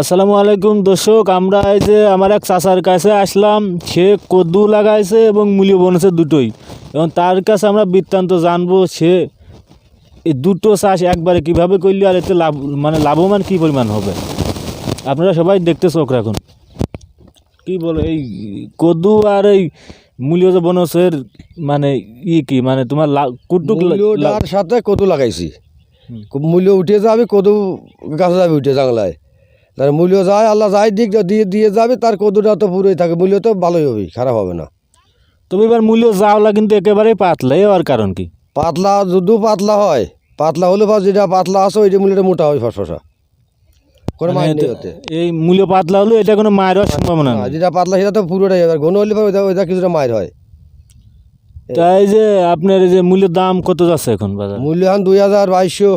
আসসালামু আলাইকুম দর্শক আমরা এই যে আমার এক চাচার কাছে আসলাম সে কদ্দু লাগাইছে এবং মূল্য বনেছে দুটোই। এবং তার কাছে আমরা বৃত্তান্ত জানব সে এই দুটো চাষ একবারে কীভাবে করলে আর এতে লাভ মানে লাভবান কী পরিমাণ হবে। আপনারা সবাই দেখতে চোখ রাখুন। কি বলে এই কদ্দু আর এই মূল্য যে বনসের মানে ই কি মানে তোমার কুটুক সাথে কদু লাগাইছি। মূল্য উঠে যাবে কদু গাছে যাবে উঠে জাংলায় তার মূল্য যায় আল্লাহ যাই দিক দিয়ে দিয়ে যাবে তার কদুটা তো পুরোই থাকে মূল্য তো ভালোই হবে খারাপ হবে না। তবে এবার মূল্য যাওলা কিন্তু একেবারেই পাতলা এ আর কারণ কি? পাতলা যদি পাতলা হয় পাতলা হলে বা যেটা পাতলা আছে ওইটা মূল্যটা মোটা হয় ফসফসা। কোনো নেই এই মূল্য পাতলা হলো এটা কোনো মায়ের হওয়ার সম্ভাবনা হ্যাঁ, নেই যেটা পাতলা সেটা তো পুরোটাই এবার ঘন হলে ওইটা ওইটা কিছুটা মায়ের হয়। তাই যে আপনার এই যে মূল্যের দাম কত যাচ্ছে এখন বাজার? মূল্য এখন দুই হাজার বাইশশো।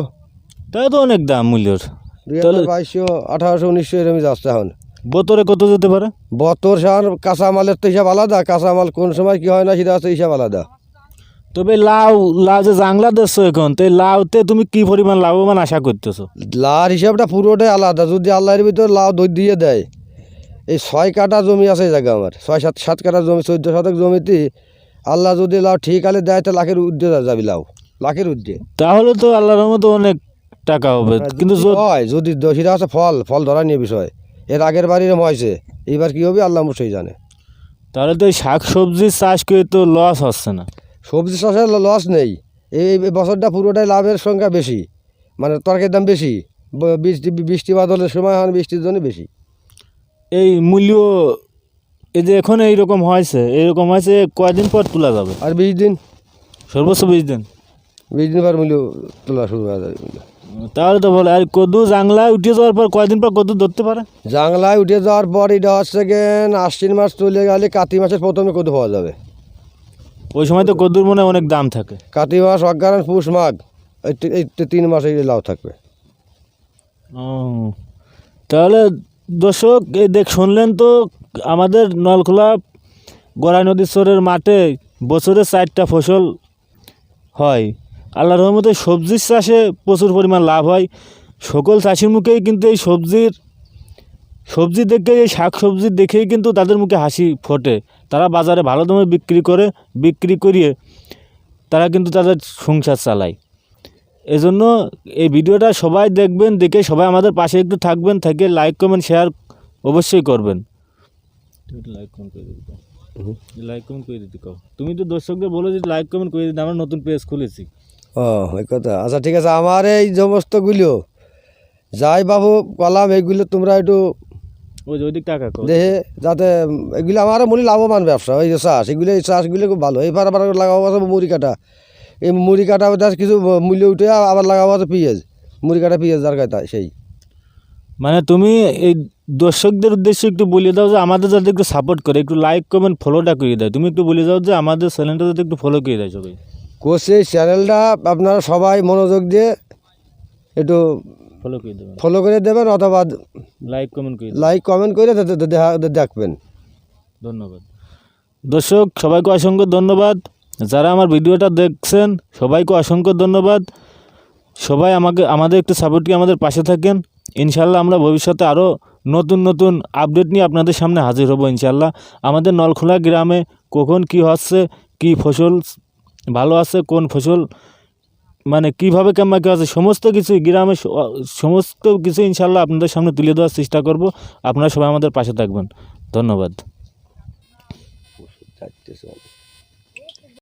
তাই তো অনেক দাম মূল্যর। দুই হাজার বাইশশো আঠারোশো উনিশশো এরকমই যাচ্ছে এখন। বোতরে কত যেতে পারে? বতর সার কাঁচামালের তো হিসাব আলাদা কাঁচামাল কোন সময় কি হয় না সেটা হচ্ছে হিসাব আলাদা। তবে লাউ লাউ যে জাংলা দেখছ এখন তো লাউতে তুমি কি পরিমাণ লাভবান আশা করতেছো? লার হিসাবটা পুরোটাই আলাদা যদি আল্লাহর ভিতর লাউ দই দিয়ে দেয় এই ছয় কাটা জমি আছে জায়গা আমার ছয় সাত সাত কাটা জমি চোদ্দ শতক জমিতে আল্লাহ যদি লাউ ঠিক আলে দেয় তো লাখের উদ্দে যাবি লাউ লাখের উদ্দে তাহলে তো আল্লাহর মতো অনেক টাকা হবে। কিন্তু হয় যদি সেটা আছে ফল ফল ধরা নিয়ে বিষয়। এর আগের বাড়ির হয়েছে। এইবার কি হবে? আল্লাহ মুসই জানে। তাহলে তো এই শাক সবজির চাষ করে তো লস হচ্ছে না। সবজি চাষের লস নেই। এই বছরটা পুরোটাই লাভের সংখ্যা বেশি। মানে তরকারির দাম বেশি। বৃষ্টি বৃষ্টি বাদলের সময় হয় বৃষ্টির জন্য বেশি। এই মূল্য এই যে এখন এইরকম হয়েছে এইরকম হয়েছে কয়দিন পর তোলা যাবে? আর বিশ দিন। সর্বোচ্চ বিশ দিন। বিশ দিন পর মূল্য তোলা শুরু হয়ে যাবে। তাহলে তো বলে আর কদু জাংলায় উঠে যাওয়ার পর কয়দিন পর কদু ধরতে পারে? জাংলায় উঠে যাওয়ার পর এটা হচ্ছে গেন আশ্বিন মাস চলে গেলে কাতি মাসের প্রথমে কদু পাওয়া যাবে। ওই সময় তো কদুর মনে হয় অনেক দাম থাকে। কাতি মাস অজ্ঞান পুষ মাঘ এই তিন মাসে এই লাউ থাকবে। ও তাহলে দর্শক এই দেখ শুনলেন তো আমাদের নলখোলা গড়াই নদীর চরের মাঠে বছরে চারটা ফসল হয়। আল্লাহ রহমতে সবজির চাষে প্রচুর পরিমাণ লাভ হয়। সকল চাষির মুখেই কিন্তু এই সবজির সবজি দেখে এই শাক সবজি দেখেই কিন্তু তাদের মুখে হাসি ফোটে। তারা বাজারে ভালো দামে বিক্রি করে বিক্রি করিয়ে তারা কিন্তু তাদের সংসার চালায়। এজন্য এই ভিডিওটা সবাই দেখবেন দেখে সবাই আমাদের পাশে একটু থাকবেন থেকে লাইক কমেন্ট শেয়ার অবশ্যই করবেন। লাইক কমেন্ট করে দিতে লাইক কমেন্ট করে দিতে তুমি তো দর্শকদের বলো যে লাইক কমেন্ট করে দিতে আমরা নতুন পেজ খুলেছি। ও ওই কথা। আচ্ছা ঠিক আছে আমার এই সমস্তগুলো। যাই বাবু কলাম এইগুলো তোমরা একটু দেহে যাতে এগুলো আমার মনে লাভবান ব্যবসা ওই যে চাষ। এগুলো এই চাষগুলো খুব ভালো। এইবার আবার লাগাবো আছে মুড়ি কাটা। এই মুড়ি কাটা কিছু মূল্য উঠে আবার লাগাবো আছে পেঁয়াজ। মুড়ি কাটা পেঁয়াজ যার কথা সেই। মানে তুমি এই দর্শকদের উদ্দেশ্যে একটু বলে দাও যে আমাদের যাতে একটু সাপোর্ট করে একটু লাইক কমেন্ট ফলোটা করে দেয় তুমি একটু বলে দাও যে আমাদের চ্যানেলটা যাতে একটু ফলো করে দেয় সবাই। কোর্সে চ্যানেলটা আপনারা সবাই মনোযোগ দিয়ে একটু ফলো করে দেবেন। ফলো করে দেবেন অথবা লাইক কমেন্ট করে লাইক কমেন্ট করে দেখবেন। ধন্যবাদ। দর্শক সবাইকে অসংখ্য ধন্যবাদ। যারা আমার ভিডিওটা দেখছেন সবাইকে অসংখ্য ধন্যবাদ। সবাই আমাকে আমাদের একটু সাপোর্ট দিয়ে আমাদের পাশে থাকেন। ইনশাল্লাহ আমরা ভবিষ্যতে আরও নতুন নতুন আপডেট নিয়ে আপনাদের সামনে হাজির হব ইনশাল্লাহ। আমাদের নলখোলা গ্রামে কখন কি হচ্ছে কি ফসল ভালো আছে কোন ফসল? মানে কীভাবে কেমন কেউ আছে? সমস্ত কিছু গ্রামে সমস্ত কিছু ইনশাল্লাহ আপনাদের সামনে তুলে দেওয়ার চেষ্টা করব। আপনারা সবাই আমাদের পাশে থাকবেন। ধন্যবাদ।